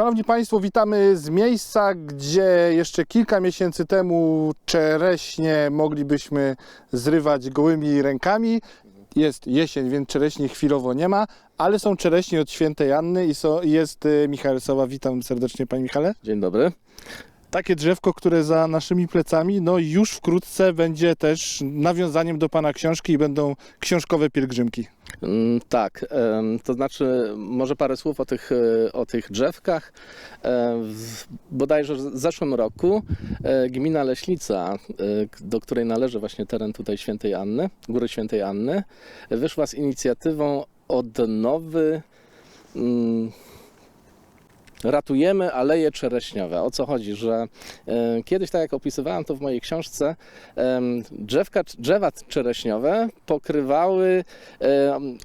Szanowni Państwo, witamy z miejsca, gdzie jeszcze kilka miesięcy temu czereśnie moglibyśmy zrywać gołymi rękami. Jest jesień, więc czereśni chwilowo nie ma, ale są czereśnie od świętej Anny i so, jest e, Michał Sowa. Witam serdecznie Panie Michale. Dzień dobry. Takie drzewko, które za naszymi plecami, no już wkrótce będzie też nawiązaniem do Pana książki i będą książkowe pielgrzymki. Mm, Tak, to znaczy może parę słów o tych, e, o tych drzewkach. E, bodajże w zeszłym roku e, gmina Leśnica, do której należy właśnie teren tutaj Świętej Anny, Góry Świętej Anny, wyszła z inicjatywą odnowy mm, Ratujemy aleje czereśniowe. O co chodzi? Że e, kiedyś, tak jak opisywałem to w mojej książce, em, drzewka, drzewa czereśniowe pokrywały,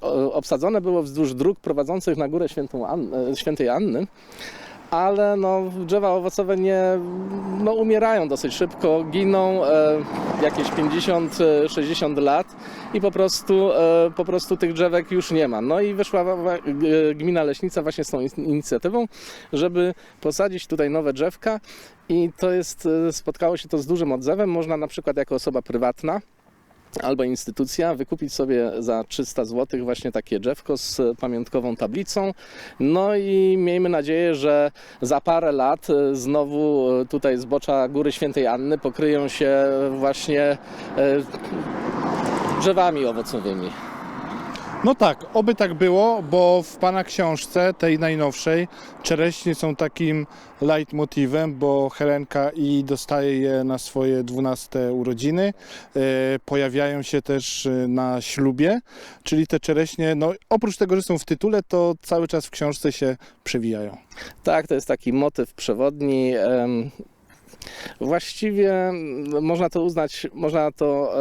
o- obsadzone było wzdłuż dróg prowadzących na górę Świętą An, e, Świętej Anny. Ale no, drzewa owocowe nie no, umierają dosyć szybko, giną e, jakieś 50-60 lat i po prostu, e, po prostu tych drzewek już nie ma. No i wyszła g- gmina Leśnica właśnie z tą in- inicjatywą, żeby posadzić tutaj nowe drzewka i to jest, e, spotkało się to z dużym odzewem. Można na przykład jako osoba prywatna albo instytucja wykupić sobie za 300 zł właśnie takie drzewko z pamiątkową tablicą. No i miejmy nadzieję, że za parę lat e, znowu e, tutaj zbocza Góry Świętej Anny pokryją się właśnie e, drzewami owocowymi. No tak, oby tak było, bo w Pana książce, tej najnowszej, czereśnie są takim leitmotywem, bo Helenka i dostaje je na swoje 12 urodziny. E, pojawiają się też e, na ślubie, czyli te czereśnie, no oprócz tego, że są w tytule, to cały czas w książce się przewijają. Tak, to jest taki motyw przewodni. Właściwie mm, można to uznać, można to,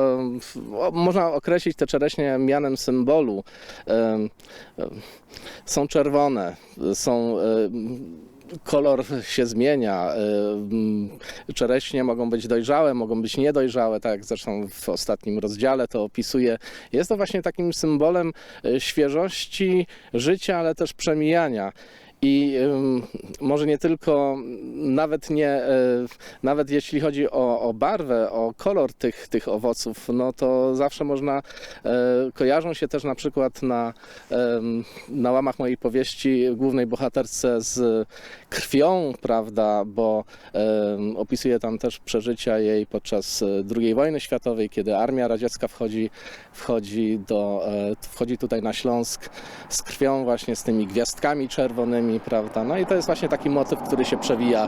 można określić te czereśnie mianem symbolu. Są czerwone, są kolor się zmienia. Czereśnie mogą być dojrzałe, mogą być niedojrzałe, tak jak zresztą w ostatnim rozdziale to opisuje. Jest to właśnie takim symbolem e, świeżości życia, ale też przemijania. I może nie tylko, nawet nie, e, nawet jeśli chodzi o, o barwę, o kolor tych, tych owoców, no to zawsze można, e, kojarzą się też na przykład na, na łamach mojej powieści głównej bohaterce z krwią, prawda, bo em, opisuje tam też przeżycia jej podczas e, II wojny światowej, kiedy armia radziecka wchodzi, wchodzi, do, wchodzi tutaj na Śląsk z krwią właśnie, z tymi gwiazdkami czerwonymi, prawda, no i to jest właśnie taki motyw, który się przewija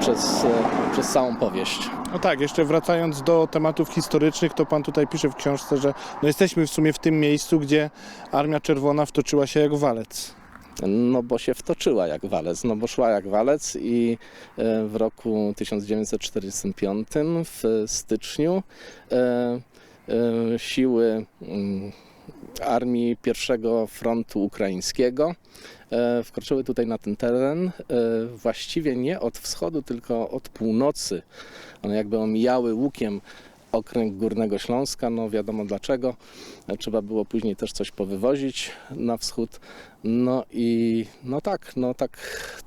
przez, e, przez całą powieść. No tak, jeszcze wracając do tematów historycznych, to Pan tutaj pisze w książce, że no jesteśmy w sumie w tym miejscu, gdzie Armia Czerwona wtoczyła się jak walec. No bo się wtoczyła jak walec, no bo szła jak walec i e, w roku 1945 w styczniu e, siły mm, armii pierwszego frontu ukraińskiego e, wkroczyły tutaj na ten teren e, właściwie nie od wschodu, tylko od północy. One jakby omijały łukiem okręg Górnego Śląska, no wiadomo dlaczego. E, Trzeba było później też coś powywozić na wschód. No i no tak, no tak,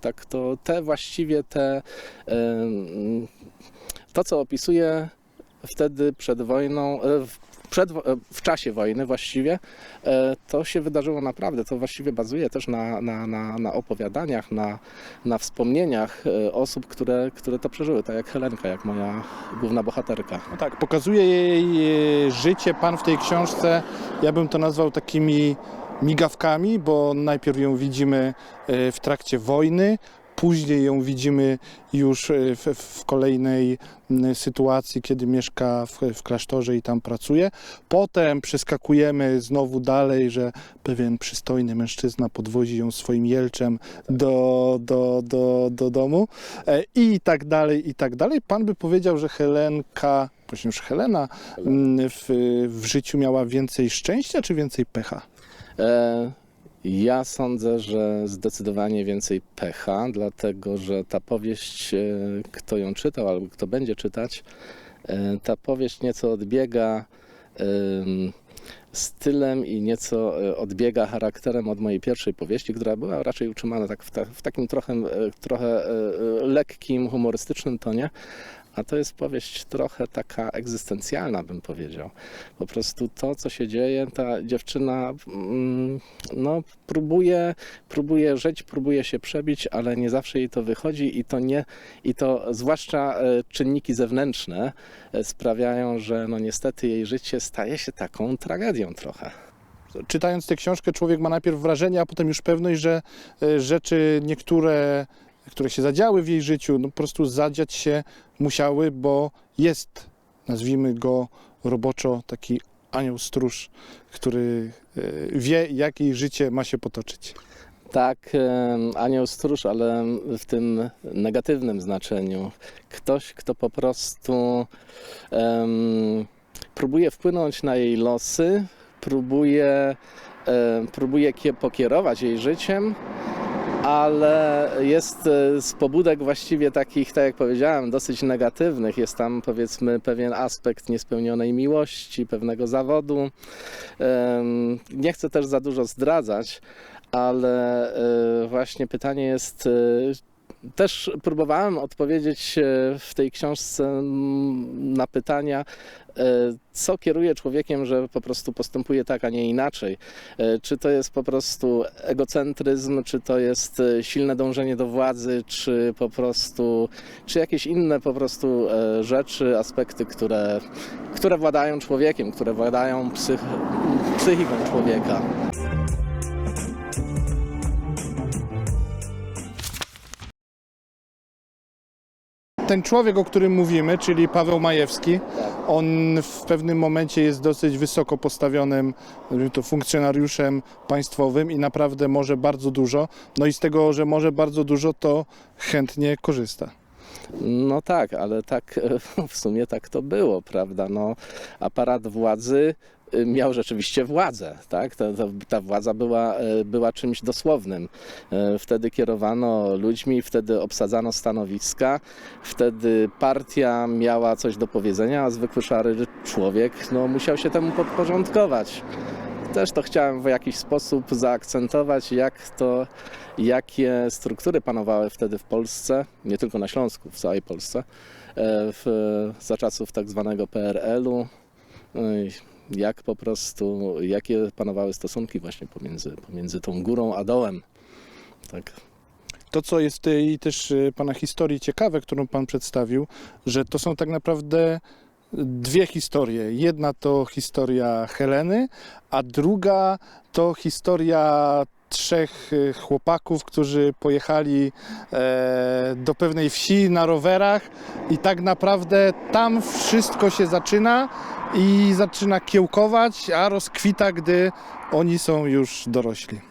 tak to te właściwie te em, to co opisuje wtedy przed wojną, przed, e, w czasie wojny właściwie, e, to się wydarzyło naprawdę. To właściwie bazuje też na, na, na, na opowiadaniach, na, na wspomnieniach e, osób, które, które to przeżyły, tak jak Helenka, jak moja główna bohaterka. No tak, pokazuje jej życie Pan w tej książce, ja bym to nazwał takimi migawkami, bo najpierw ją widzimy w trakcie wojny, później ją widzimy już e, w, w kolejnej sytuacji, kiedy mieszka w, w klasztorze i tam pracuje. Potem przeskakujemy znowu dalej, że pewien przystojny mężczyzna podwozi ją swoim jelczem do, do, do, do domu e, i tak dalej, i tak dalej. Pan by powiedział, że Helenka, już Helena w, w życiu miała więcej szczęścia czy więcej pecha? E, Ja sądzę, że zdecydowanie więcej pecha, dlatego że ta powieść, e, kto ją czytał albo kto będzie czytać, e, ta powieść nieco odbiega em, stylem i nieco e, odbiega charakterem od mojej pierwszej powieści, która była raczej utrzymana tak w, ta, w takim trochę, trochę lekkim, humorystycznym tonie. A to jest powieść trochę taka egzystencjalna, bym powiedział. Po prostu to, co się dzieje, ta dziewczyna mm, no, próbuje, próbuje żyć, próbuje się przebić, ale nie zawsze jej to wychodzi i to nie, i to zwłaszcza e, czynniki zewnętrzne e, sprawiają, że no niestety jej życie staje się taką tragedią trochę. Czytając tę książkę, człowiek ma najpierw wrażenie, a potem już pewność, że e, rzeczy niektóre, które się zadziały w jej życiu, no po prostu zadziać się musiały, bo jest, nazwijmy go roboczo, taki anioł stróż, który e, wie, jak jej życie ma się potoczyć. Tak, em, anioł stróż, ale w tym negatywnym znaczeniu. Ktoś, kto po prostu em, próbuje wpłynąć na jej losy, próbuje, em, próbuje kie- pokierować jej życiem, ale jest e, z pobudek właściwie takich, tak jak powiedziałem, dosyć negatywnych. Jest tam powiedzmy pewien aspekt niespełnionej miłości, pewnego zawodu. Nie chcę też za dużo zdradzać, ale e, właśnie pytanie jest. Też próbowałem odpowiedzieć e, w tej książce na pytania, e, co kieruje człowiekiem, że po prostu postępuje tak, a nie inaczej. E, Czy to jest po prostu egocentryzm, czy to jest silne dążenie do władzy, czy po prostu, czy jakieś inne po prostu rzeczy, aspekty, które, które władają człowiekiem, które władają psych, psychiką człowieka. Ten człowiek, o którym mówimy, czyli Paweł Majewski, on w pewnym momencie jest dosyć wysoko postawionym to funkcjonariuszem państwowym i naprawdę może bardzo dużo. No i z tego, że może bardzo dużo, to chętnie korzysta. No tak, ale tak w sumie tak to było, prawda? No, aparat władzy miał rzeczywiście władzę, tak? Ta, ta, ta władza była, y, była czymś dosłownym. Y, Wtedy kierowano ludźmi, wtedy obsadzano stanowiska, wtedy partia miała coś do powiedzenia, a zwykły szary człowiek no, musiał się temu podporządkować. Też to chciałem w jakiś sposób zaakcentować, jak to, jakie struktury panowały wtedy w Polsce, nie tylko na Śląsku, w całej Polsce, e, w, za czasów tak zwanego PRL-u, Ej, jak po prostu, jakie panowały stosunki właśnie pomiędzy, pomiędzy tą górą a dołem. Tak. To, co jest w tej też y, Pana historii ciekawe, którą Pan przedstawił, że to są tak naprawdę dwie historie. Jedna to historia Heleny, a druga to historia trzech y, chłopaków, którzy pojechali e, do pewnej wsi na rowerach i tak naprawdę tam wszystko się zaczyna i zaczyna kiełkować, a rozkwita, gdy oni są już dorośli.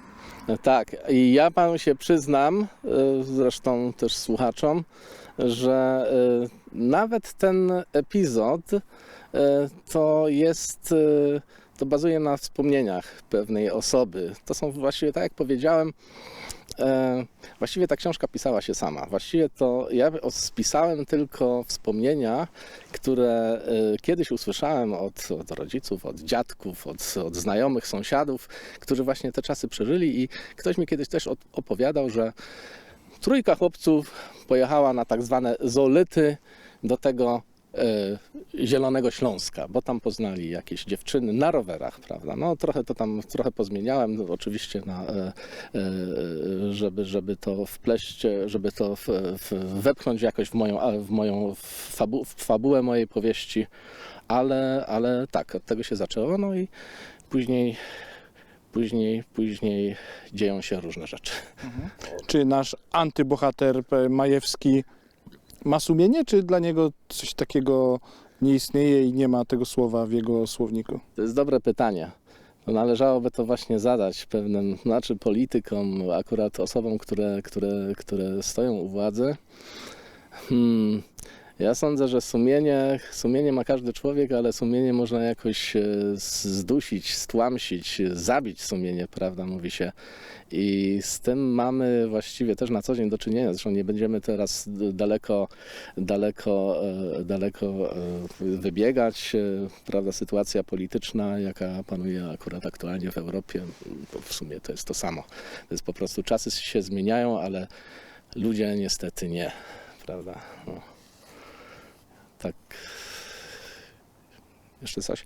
Tak, i ja panu się przyznam, y, zresztą też słuchaczom, że nawet ten epizod to jest, to bazuje na wspomnieniach pewnej osoby. To są właściwie, tak jak powiedziałem, e, właściwie ta książka pisała się sama. Właściwie to ja spisałem tylko wspomnienia, które e, kiedyś usłyszałem od, od rodziców, od dziadków, od, od znajomych, sąsiadów, którzy właśnie te czasy przeżyli i ktoś mi kiedyś też od- opowiadał, że trójka chłopców pojechała na tak zwane zolyty do tego Zielonego Śląska, bo tam poznali jakieś dziewczyny na rowerach, prawda? No trochę to tam, trochę pozmieniałem, no, oczywiście, na, e, e, żeby, żeby to wpleść, e, żeby to w, w, wepchnąć jakoś w moją, w moją fabu, w fabułę mojej powieści, ale, ale tak, od tego się zaczęło, no i później, później, później dzieją się różne rzeczy. Czy nasz antybohater e, Majewski ma sumienie, czy dla niego coś takiego nie istnieje i nie ma tego słowa w jego słowniku? To jest dobre pytanie. No, należałoby to właśnie zadać pewnym, znaczy politykom, akurat osobom, które, które, które stoją u władzy. Hmm. Ja sądzę, że sumienie, sumienie ma każdy człowiek, ale sumienie można jakoś e, zdusić, stłamsić, zabić sumienie, prawda, mówi się. I z tym mamy właściwie też na co dzień do czynienia. Zresztą nie będziemy teraz daleko, daleko, e, daleko e, wybiegać. Prawda, sytuacja polityczna, jaka panuje akurat aktualnie w Europie, w sumie to jest to samo. To jest po prostu czasy się zmieniają, ale ludzie niestety nie, prawda? No. Tak. Jeszcze coś?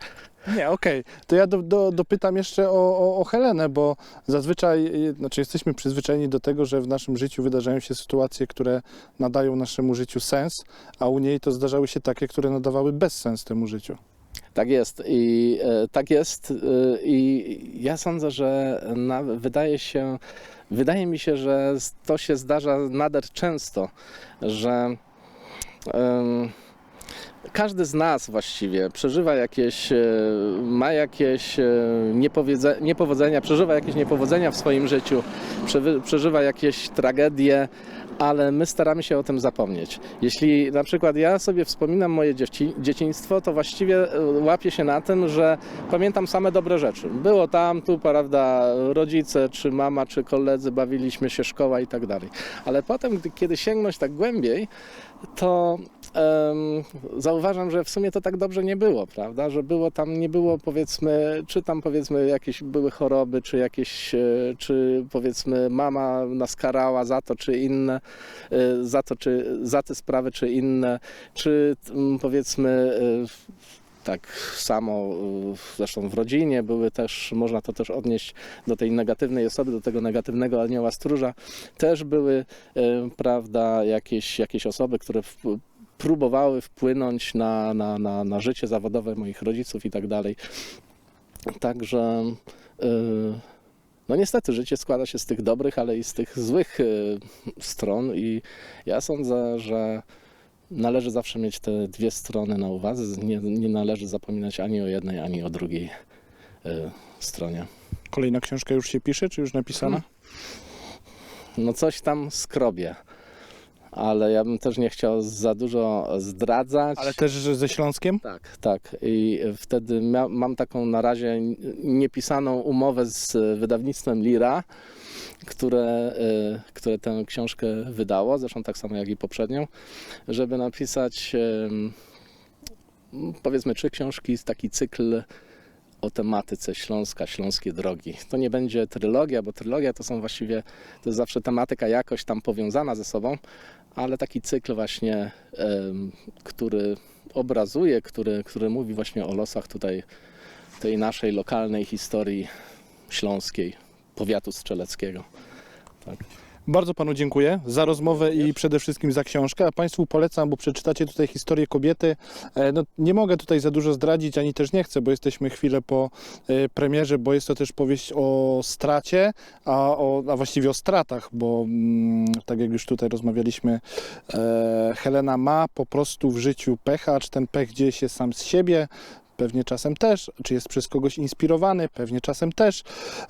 Nie, okej. To ja do, do, dopytam jeszcze o, o, o Helenę, bo zazwyczaj, znaczy jesteśmy przyzwyczajeni do tego, że w naszym życiu wydarzają się sytuacje, które nadają naszemu życiu sens, a u niej to zdarzały się takie, które nadawały bezsens temu życiu. Tak jest i e, tak jest e, i ja sądzę, że na, wydaje się, wydaje mi się, że to się zdarza nader często, że em, każdy z nas właściwie przeżywa jakieś, e, ma jakieś e, niepowodzenia, przeżywa jakieś niepowodzenia w swoim życiu, przeżywa jakieś tragedie, ale my staramy się o tym zapomnieć. Jeśli na przykład ja sobie wspominam moje dzieci, dzieciństwo, to właściwie e, łapię się na tym, że pamiętam same dobre rzeczy. Było tam, tu, prawda, rodzice, czy mama, czy koledzy, bawiliśmy się, szkoła i tak dalej. Ale potem, kiedy sięgnąć tak głębiej, to zauważam, że w sumie to tak dobrze nie było, prawda? Że było tam, nie było powiedzmy, czy tam powiedzmy jakieś były choroby, czy jakieś, e, czy powiedzmy mama nas karała za to, czy inne, e, za to, czy za te sprawy, czy inne, czy powiedzmy e, tak samo, zresztą w rodzinie były też, można to też odnieść do tej negatywnej osoby, do tego negatywnego anioła stróża, też były, prawda, jakieś, jakieś osoby, które próbowały wpłynąć na, na, na, na życie zawodowe moich rodziców i tak dalej. Także e, no niestety życie składa się z tych dobrych, ale i z tych złych e, stron i ja sądzę, że należy zawsze mieć te dwie strony na uwadze. Nie, nie należy zapominać ani o jednej, ani o drugiej e, stronie. Kolejna książka już się pisze, czy już napisana? Hmm. No coś tam skrobię, ale ja bym też nie chciał za dużo zdradzać. Ale też ze Śląskiem? Tak, tak. I wtedy mia- mam taką na razie niepisaną umowę z wydawnictwem Lira, które, y, które tę książkę wydało, zresztą tak samo jak i poprzednią, żeby napisać powiedzmy trzy książki, taki cykl o tematyce Śląska, Śląskie Drogi. To nie będzie trylogia, bo trylogia to są właściwie, to jest zawsze tematyka jakoś tam powiązana ze sobą, ale taki cykl właśnie, który obrazuje, który, który mówi właśnie o losach tutaj tej naszej lokalnej historii śląskiej, powiatu strzeleckiego. Tak. Bardzo panu dziękuję za rozmowę i przede wszystkim za książkę. A państwu polecam, bo przeczytacie tutaj historię kobiety. E, No, nie mogę tutaj za dużo zdradzić, ani też nie chcę, bo jesteśmy chwilę po e, premierze, bo jest to też powieść o stracie, a, o, a właściwie o stratach, bo mm, tak jak już tutaj rozmawialiśmy, e, Helena ma po prostu w życiu pecha, czy ten pech dzieje się sam z siebie, Pewnie czasem też, czy jest przez kogoś inspirowany, pewnie czasem też.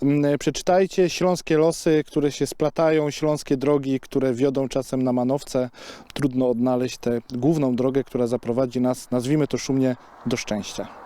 Mm, Przeczytajcie Śląskie losy, które się splatają, śląskie drogi, które wiodą czasem na manowce. Trudno odnaleźć tę główną drogę, która zaprowadzi nas, nazwijmy to szumnie, do szczęścia.